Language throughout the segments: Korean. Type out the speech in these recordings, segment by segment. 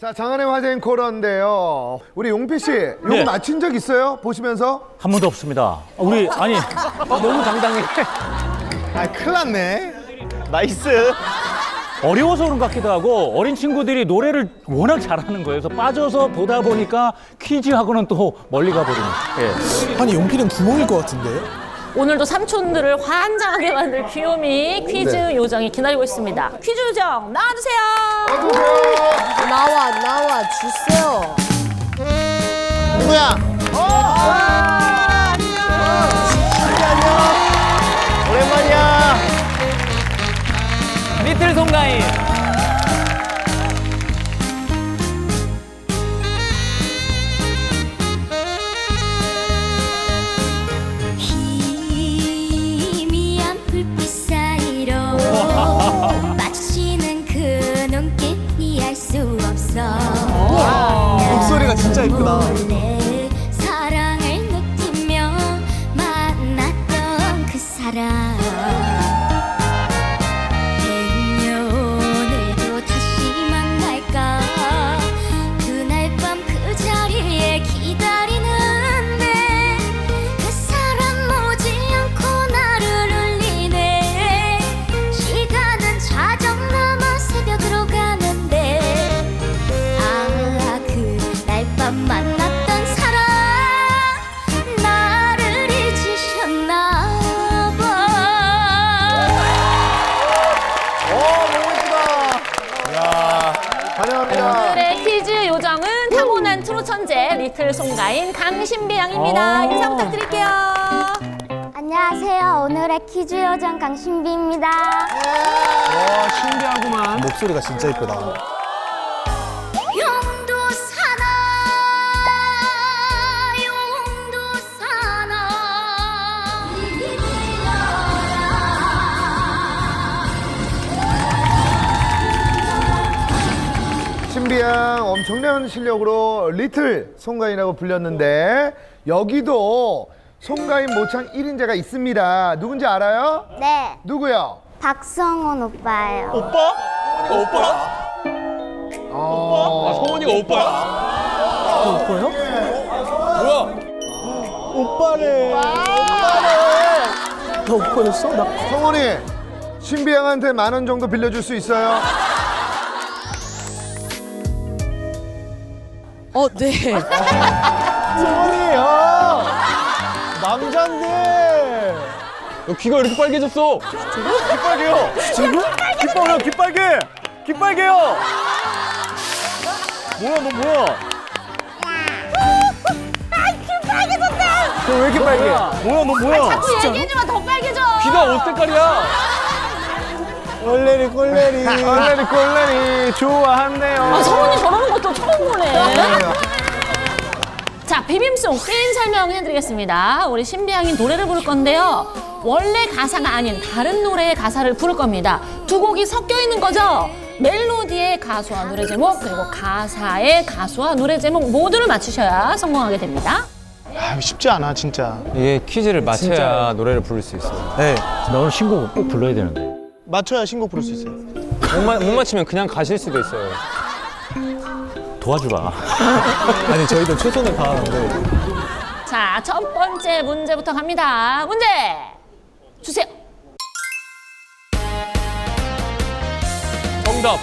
자, 장안의 화제인 코너인데요. 우리 용피 씨, 욕 네. 맞힌 적 있어요? 보시면서? 한 번도 없습니다. 아, 우리 아니 아, 너무 당당해. 아, 큰일 났네. 나이스. 어려워서 그런 것 같기도 하고 어린 친구들이 노래를 워낙 잘하는 거예요. 그래서 빠져서 보다 보니까 퀴즈하고는 또 멀리 가버리는. 예. 아니, 용필은 구멍일 것 같은데? 오늘도 삼촌들을 환장하게 만들 귀요미 퀴즈 네. 요정이 기다리고 있습니다. 퀴즈 요정 나와주세요. 나와 나와 주세요. 누구야? 오랜만이야. 리틀 송가인. 이해할 수 없어 목소리가 진짜 이쁘다. 사 천재 리틀 송가인 강신비 양입니다. 오. 인사 부탁드릴게요. 안녕하세요 오늘의 퀴즈 요정 강신비입니다 목소리가 진짜 이쁘다. 용도 사나 용도 신비양 엄청난 실력으로 리틀 송가인이라고 불렸는데 여기도 송가인 모창 1인자가 있습니다. 누군지 알아요? 네 누구요? 박성훈 오빠예요 어, 성원이가 오빠야? 오빠래. 너 오빠였어? 나 성훈이 신비양한테 만 원 정도 빌려줄 수 있어요? 어 네. 성원이 야. 남잔데. 너 귀가 이렇게 빨개졌어? 깃발개요. 깃발요, 깃발개. 깃발개요. 뭐야, 너 뭐야? 왜 이렇게 빨개? 뭐야, 너 뭐야? 자꾸 얘기해주면 더 빨개져. 귀가 옷 색깔이야. 꼴레리 꼴레리. 꼴레리 꼴레리 좋아한대요. 아, 성훈이 저러 는 것도 처음 보네. 자, 비빔송 게임 설명해드리겠습니다. 우리 신비양이 노래를 부를 건데요. 원래 가사가 아닌 다른 노래의 가사를 부를 겁니다. 두 곡이 섞여 있는 거죠? 멜로디의 가수와 노래 제목, 그리고 가사의 가수와 노래 제목 모두를 맞추셔야 성공하게 됩니다. 아, 쉽지 않아, 진짜. 이게 퀴즈를 맞춰야 진짜요. 노래를 부를 수 있어요. 네. 나 오늘 신곡 꼭 불러야 되는데. 맞춰야 신곡 부를 수 있어요. 못, 마, 못 맞히면 그냥 가실 수도 있어요. 도와주라. 아니, 저희도 최선을 다하는데. 자, 첫 번째 문제부터 갑니다. 문제 주세요. 정답.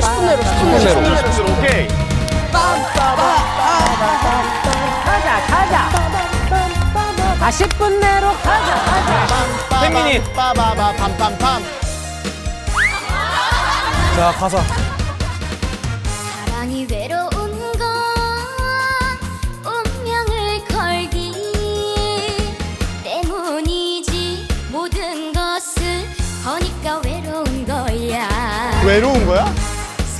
spun대로 spun대로 spun대로. 오케이. 아 10분 내로 가자 가자. 팬미니. 빠바바 팜팜팜. 자, 가사. 외로운 거야?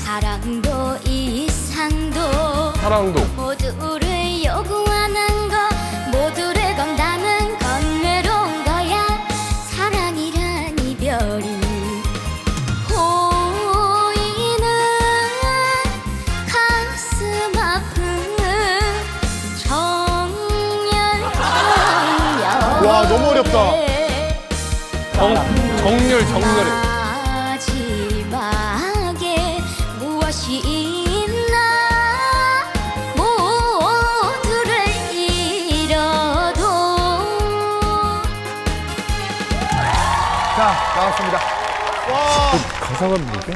사랑도 이상도 사랑도. 모두를 요구하는 거 모두를 건다는 건 외로운 거야 사랑이란 이별이 보이는 가슴 아픈 정열 정열 와, 너무 어렵다. 정, 정렬, 정렬해. 자 나왔습니다. 가사가 뭐지?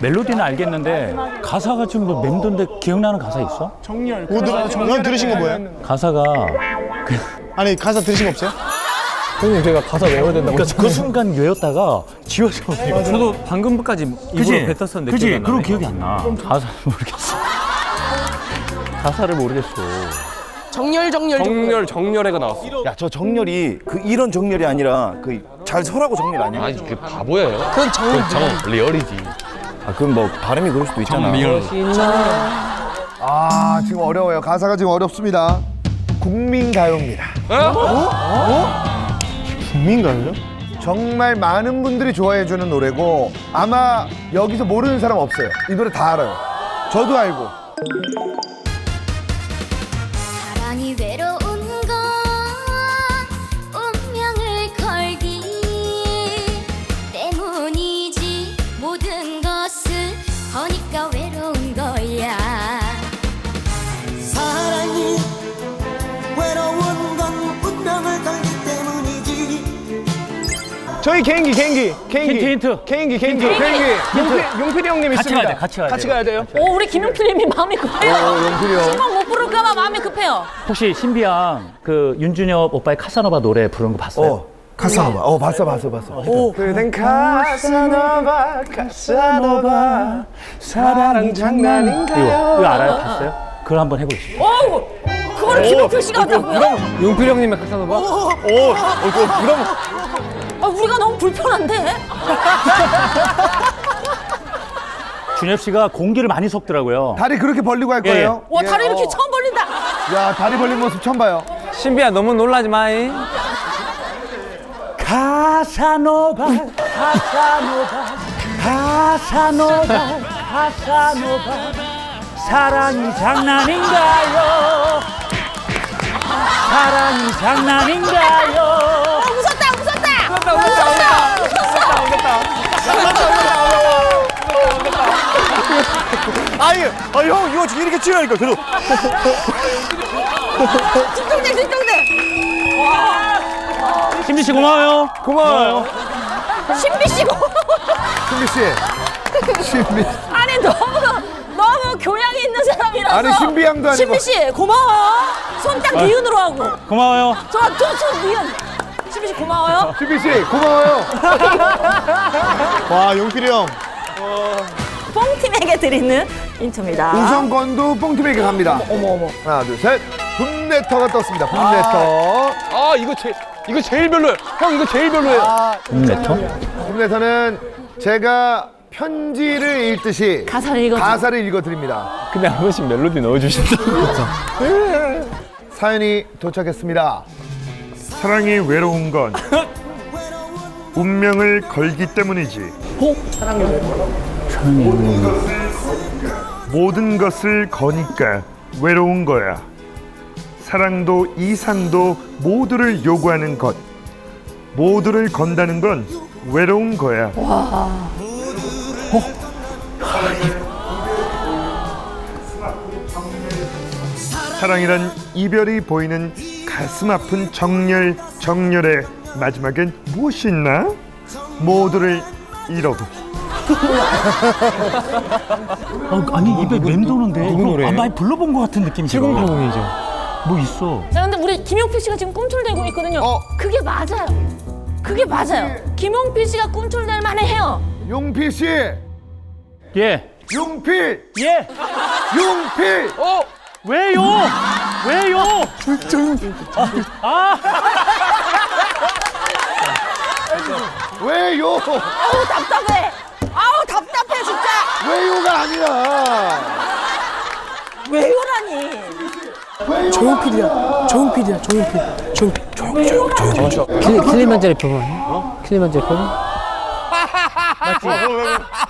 멜로디는 알겠는데 가사가 지금 뭐 맴돈데 기억나는 가사 있어? 어, 정렬. 오늘 어, 들으신 거 뭐야? 가사가 아니 가사 들으신 거 없어요? 형님 제가 가사 외워야 된다고 그러니까 그 순간 외웠다가 지워져 버려. 저도 방금까지 입으로 뱉었었는데 그지? 기억이 안 나네. 기억이 안 나. 가사를 모르겠어. 가사를 모르겠어. 정렬 정렬 정렬 정렬해가 나왔어. 야 저 정렬이 그 이런 정렬이 아니라 그 잘 서라고 정렬 아니야? 아니 그 바보예요. 그건 정 정 리얼이지. 아 그럼 뭐 발음이 그럴 수도 있잖아. 정리얼. 아 지금 어려워요. 가사가 지금 어렵습니다. 국민 가요입니다. 국민가요? 정말 많은 분들이 좋아해주는 노래고 아마 여기서 모르는 사람 없어요. 이 노래 다 알아요. 저도 알고. 저희 개인기 개인기 개인기 힌트, 힌트. 개인기 개인기 개인기. 용필, 용필이 형님 같이 있습니다 가야 돼, 같이 가야 같이 돼요. 가야 돼요? 오, 우리 김용필님이 마음이 급해요. 용필이 형. 실망 못 부를까봐 마음이 급해요. 혹시 신비양 그 윤준엽 오빠의 카사노바 노래 부르는 거 봤어요? 어 카사노바. 어 봤어 봤어 봤어. 그댄 카사노바 카사노바 사랑 장난인가요? 이거 이거 알아요? 봤어요? 그걸 한번 해보시죠. 오, 그걸 김용필 씨가 한다고요? 용필 형님의 카사노바? 아, 우리가 너무 불편한데? 준엽 씨가 공기를 많이 섞더라고요. 다리 그렇게 벌리고 할 예, 거예요? 와, 예, 다리 이렇게 어. 처음 벌린다. 야 다리 벌린 모습 처음 봐요. 신비야 너무 놀라지 마이. 카사노바, 카사노바, 카사노바, 카사노바. 사랑이 장난인가요? 사랑이 장난인가요? 어, 웃었다, 웃었다. 웃었다, 웃었다. 아니, 아, 형 이거 이렇게 치라니까 계속. 뒷동대, 뒷동대. 신비 씨 고마워요. 고마워요. 신비 씨고. 신비 씨. 신비. 아니, 너무, 너무 교양이 있는 사람이라서. 아니, 신비 양도 아니고. 신비 씨, 고마워. 손 딱 니은으로 하고. 고마워요. 저, 저, 저, 니은. 신비 씨, 고마워요. 신비 씨 고마워요. 와 용필이 형 뽕팀에게 드리는 인트입니다. 우선권도 뽕팀에게 갑니다. 어머 어머. 하나 둘 셋. 분내터가 떴습니다. 분내터. 아 이거 제일 이거 제일 별로예요. 형 이거 제일 별로예요. 음레터? 분내터는 제가 편지를 읽듯이 가사를 읽어줘. 가사를 읽어드립니다. 근데 한 번씩 멜로디 넣어주신다. 사연이 도착했습니다. 사랑이 외로운 건 운명을 걸기 때문이지. 모든 것을 거니까 외로운 거야. 사랑도 이상도 모두를 요구하는 것. 모두를 건다는 건 외로운 거야. 사랑이란 이별이 보이는 가슴 아픈 정열 정열의 마지막엔 무엇이 있나? 모두를 잃어도 어, 아니 입에 맴도는데 누구 이거 노래예요? 아, 많이 불러본 것 같은 느낌이 들어. 7080이죠. 뭐 있어? 자, 근데 우리 김용필 씨가 지금 꿈틀대고 있거든요. 어. 그게 맞아요. 그게 맞아요. 김용필 씨가 꿈틀댈 만해 해요. 용필 씨. 예. 용필. 예. 용필. 왜요? 왜요? 왜요? 아우 답답해. 아우 답답해 진짜. 왜요가 아니라. 왜요라니. 조용필이야 조용필이야 조용필 조용필 조용 조용 조용 조용 킬리, 킬리만자로 표본 어? 킬리만자로 표본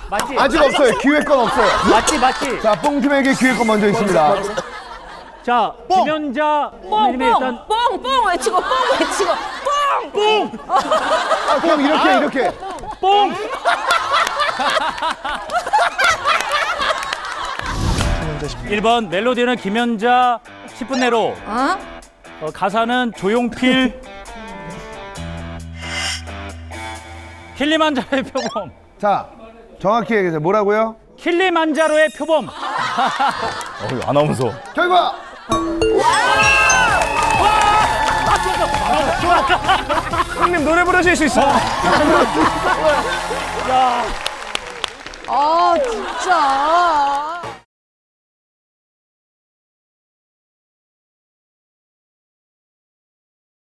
맞지? 아직 없어요. 기회권 없어요. 맞지? 맞지? 자, 뽕팀에게 기회권 먼저 있습니다. 자, 뽕! 김연자 뽕, 선생님의 일단 뽕, 뽕, 뽕 외치고, 뽕 외치고, 뽕! 뽕! 아, 그럼 이렇게 이렇게. 뽕! 뽕! 일 번 멜로디는 김연자 10분 내로 어? 어, 가사는 조용필 킬리만자로의 표범 자, 정확히 얘기해 주세요. 뭐라고요? 킬리만자로의 표범 어, 아나운서 결과 형님 노래 부르실 수 있어요. 아 진짜.